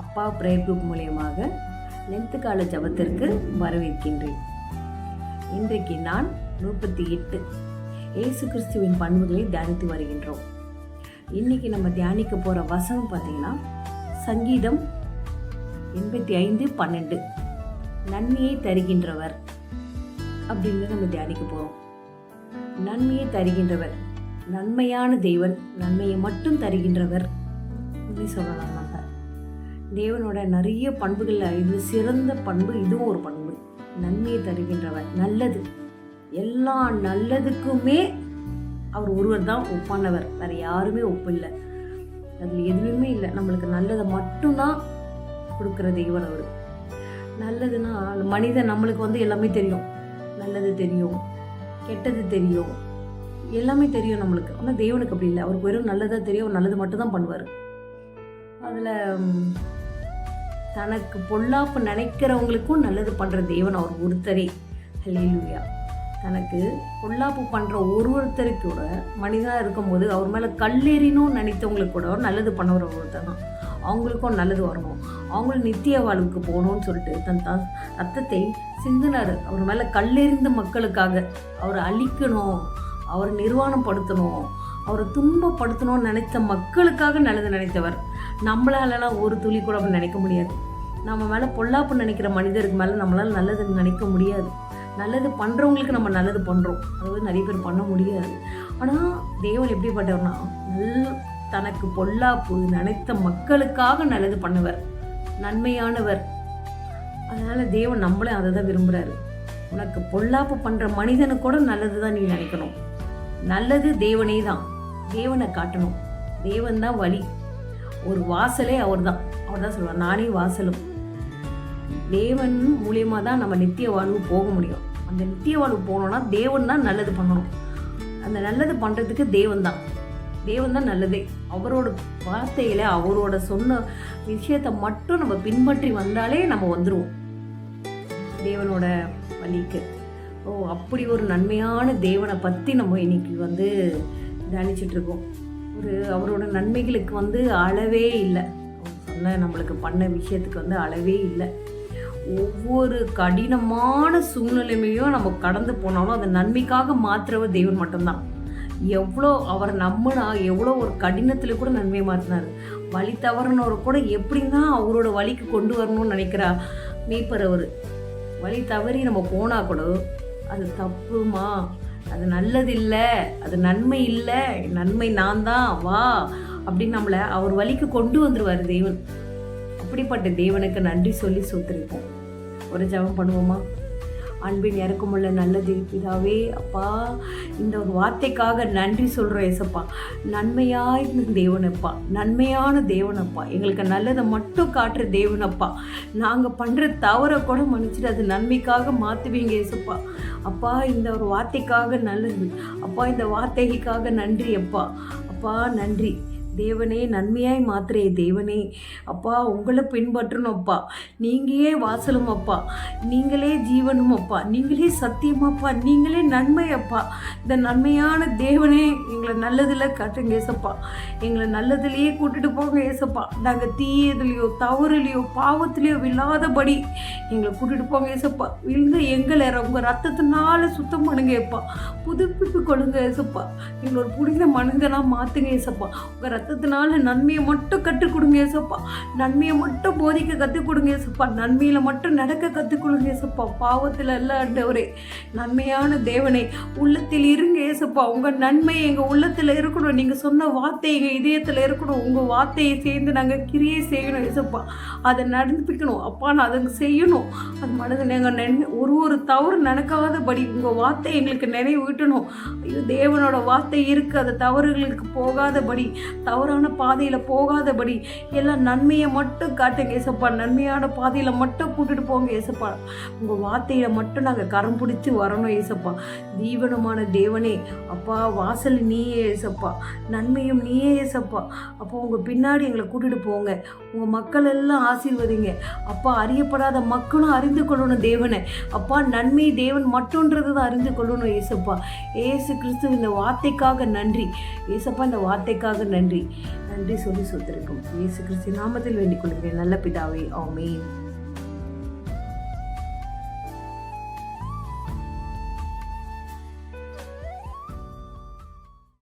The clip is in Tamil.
அப்பா ப்ரேயர் குரூப் மூலியமாக லென்த்து கால ஜபத்திற்கு வரவேற்கின்றேன். இன்றைக்கு நான் முப்பத்தி எட்டு. இயேசு கிறிஸ்துவின் பண்புகளை தியானித்து வருகின்றோம். இன்னைக்கு நம்ம தியானிக்க போகிற வசனம் பார்த்திங்கன்னா சங்கீதம் எண்பத்தி ஐந்து பன்னெண்டு. நன்மையை தருகின்றவர் அப்படின்னு நம்ம தியானிக்க போகிறோம் நன்மையை தருகின்றவர் நன்மையான தெய்வன் நன்மையை மட்டும் தருகின்றவர் அப்படி சொல்லலாம்? தேவனோட நிறைய பண்புகளில் இது சிறந்த பண்பு இதுவும் ஒரு பண்பு. நன்மையை தருகின்றவர் நல்லது. எல்லா நல்லதுக்குமே அவர் ஒருவர் தான் ஒப்பானவர். வேறு யாருமே ஒப்பு இல்லை அதில் எதுவுமே இல்லை. நம்மளுக்கு நல்லதை மட்டும்தான் கொடுக்குற தெய்வன் அவர். நல்லதுன்னா மனிதன் நம்மளுக்கு வந்து எல்லாமே தெரியும். நல்லது தெரியும் கெட்டது தெரியும். எல்லாமே தெரியும் நம்மளுக்கு. ஆனால் தேவனுக்கு அப்படி இல்லை. அவருக்கு வெறும் நல்லதாக தெரியும். அவர் நல்லது மட்டும்தான் பண்ணுவார். அதில் தனக்கு பொல்லாப்பு நினைக்கிறவங்களுக்கும் நல்லது பண்ணுற தேவன் அவர் ஒருத்தரே. ஹல்லேலூயா தனக்கு பொல்லாப்பு பண்ணுற ஒரு ஒருத்தருக்கு கூட மனிதனாக இருக்கும்போது அவர் மேலே கல்லெறினும் நினைத்தவங்களுக்கு கூட நல்லது பண்ணவர் ஒருத்தர் தான் அவங்களுக்கும் நல்லது வரணும். அவங்களும் நித்திய வாழ்வுக்கு போகணும்னு சொல்லிட்டு தன் த ரத்தத்தை சிந்தினார். அவர் மேலே கல்லெறிந்த மக்களுக்காக அவரை அழிக்கணும் அவரை நிர்வாணப்படுத்தணும் அவரை துன்பப்படுத்தணும்னு நினைத்த மக்களுக்காக நல்லது நினைத்தவர். நம்மளாலலாம் ஒரு துளி கூட அப்படி நினைக்க முடியாது. நம்ம மேலே பொல்லாப்பு நினைக்கிற மனிதருக்கு மேலே நம்மளால் நல்லது நினைக்க முடியாது. நல்லது பண்ணுறவங்களுக்கு நம்ம நல்லது பண்ணுறோம் அதாவது நிறைய பேர் பண்ண முடியாது. ஆனால் தேவன் எப்படிப்பட்டவர்னா நல்ல தனக்கு பொல்லாப்பு நினைத்த மக்களுக்காக நல்லது பண்ணவர். நன்மையானவர். அதனால் தேவன் நம்மளே அதை தான் விரும்புகிறாரு உனக்கு பொல்லாப்பு பண்ணுற மனிதனுக்கு கூட நல்லது தான் நீ நினைக்கணும். நல்லது தேவனே தான் தேவனை காட்டணும். தேவன் தான் வழி. ஒரு வாசலே அவர் தான் அவர் தான் சொல்லுவார் நானே வாசலும். தேவன் மூலியமாக தான் நம்ம நித்திய வாழ்வு போக முடியும். அந்த நித்திய வாழ்வு போகணுன்னா தேவன் தான் நல்லது பண்ணணும். அந்த நல்லது பண்ணுறதுக்கு தேவன் தான். தேவன் தான் நல்லதே. அவரோட வார்த்தையில் அவரோட சொன்ன விஷயத்தை மட்டும் நம்ம பின்பற்றி வந்தாலே நம்ம வந்துடுவோம் தேவனோட வழிக்கு. ஓ அப்படி ஒரு நன்மையான தேவனை பற்றி நம்ம இன்னைக்கு வந்து தியானிச்சிட்ருக்கோம் இருக்கோம். ஒரு அவரோட நன்மைகளுக்கு வந்து அளவே இல்லை. அவர் சொன்ன நம்மளுக்கு பண்ண விஷயத்துக்கு வந்து அளவே இல்லை. ஒவ்வொரு கடினமான சூழ்நிலைமையும் நம்ம கடந்து போனாலும் அதை நன்மைக்காக மாற்றுறவர் தெய்வன் மட்டும்தான். எவ்வளோ அவர் நம்மனா எவ்வளோ ஒரு கடினத்தில் கூட நன்மையை மாற்றினார் வழி தவறுனவர் கூட எப்படின்னா அவரோட வழிக்கு கொண்டு வரணும்னு நினைக்கிறா மீப்பர் அவர். வழி தவறி நம்ம போனால் கூட அது தப்புமா? அது நல்லது இல்லை அது நன்மை இல்லை நன்மை நான் தான் வா அப்படின்னு நம்மளை அவர் வழிக்கு கொண்டு வந்துருவார் தேவன். அப்படிப்பட்ட தேவனுக்கு நன்றி சொல்லி சூத்திருப்போம். ஒரு ஜெபம் பண்ணுவோமா? அன்பின் இறக்கமுள்ள நல்லது பிதாவே அப்பா இந்த ஒரு வார்த்தைக்காக நன்றி சொல்கிறோம் ஏசப்பா. நன்மையாய் தேவனப்பா. நன்மையான தேவனப்பா. எங்களுக்கு நல்லதை மட்டும் காட்டுற தேவனப்பா. நாங்கள் பண்ணுற தவறை கூட மன்னிச்சிட்டு அது நன்மைக்காக மாற்றுவீங்க ஏசப்பா. அப்பா இந்த ஒரு வார்த்தைக்காக நல்லது. அப்பா இந்த வார்த்தைக்காக நன்றி அப்பா. அப்பா நன்றி. தேவனே நன்மையாய் மாத்திரே தேவனே. அப்பா உங்களை பின்பற்றணும் அப்பா. நீங்களே வாசலும் அப்பா. நீங்களே ஜீவனும் அப்பா. நீங்களே சத்தியமாப்பா நீங்களே நன்மை அப்பா. இந்த நன்மையான தேவனே எங்களை நல்லதில் காட்டுங்க ஏசப்பா. எங்களை நல்லதுலேயே கூட்டிட்டு போங்க ஏசப்பா. நாங்கள் தீயதுலேயோ தவறுலையோ பாவத்துலேயோ இல்லாதபடி எங்களை கூட்டிட்டு போங்க ஏசப்பா. விழுந்த எங்களை உங்கள் ரத்தத்தினால சுத்தம் பண்ணுங்க ஏப்பா. புதுப்பிப்பு கொள்ளுங்க ஏசப்பா. எங்களை ஒரு புனித மனிதனாக மாற்றுங்க ஏசப்பா. உங்கள் ரத்தத்தினால நன்மையை மட்டும் கற்றுக் கொடுங்க ஏசப்பா நன்மையை மட்டும் போதிக்க கற்றுக் கொடுங்க ஏசப்பா நன்மையில் மட்டும் நடக்க கற்றுக் கொடுங்க ஏசப்பா பாவத்தில் அல்ல ஆண்டவரே. நன்மையான தேவனே உள்ளத்தில் இருங்க ஏசப்பா உங்கள் நன்மை எங்கள் உள்ளத்தில் இருக்கணும். நீங்கள் சொன்ன வார்த்தை எங்கள் இதயத்தில் இருக்கணும். உங்கள் வார்த்தையை சேர்ந்து நாங்கள் கிரியை செய்யணும் ஏசப்பா அதை நடந்துப்பிக்கணும் அப்பா நான் அதை செய்யணும். அது மனதில் எங்கள் நென் ஒரு ஒரு தவறு நடக்காதபடி உங்கள் வார்த்தை எங்களுக்கு நினைவூட்டணும். ஐயோ தேவனோட வார்த்தை இருக்குது அது தவறுகளுக்கு போகாதபடி தவறான பாதையில் போகாதபடி எல்லாம் நன்மையை மட்டும் காட்டுங்க ஏசப்பா. நன்மையான பாதையில் மட்டும் கூட்டிட்டு போங்க ஏசப்பா. உங்கள் வார்த்தையில் மட்டும் நாங்கள் கரம் பிடிச்சி வரணும் ஏசப்பா. தீவனமான தேவனே அப்பா வாசல் நீயே ஏசப்பா. நன்மையும் நீயே ஏசப்பா. அப்போ உங்கள் பின்னாடி எங்களை கூட்டிட்டு போங்க. உங்கள் மக்கள் எல்லாம் ஆசீர்வதிங்க. அப்பா அறியப்படாத மக்களும் அறிந்து கொள்ளணும் தேவனை. அப்பா நன்மை தேவன் மட்டுன்றது தான் அறிந்து கொள்ளணும் ஏசப்பா. ஏசு கிறிஸ்து இந்த வார்த்தைக்காக நன்றி. ஏசப்பா இந்த வார்த்தைக்காக நன்றி. நன்றி சொல்லி சொத்திருக்கும் இயேசு கிறிஸ்து நாமத்தில் வேண்டிக் கொள்கிறேன். நல்ல பிதாவே ஆமேன்.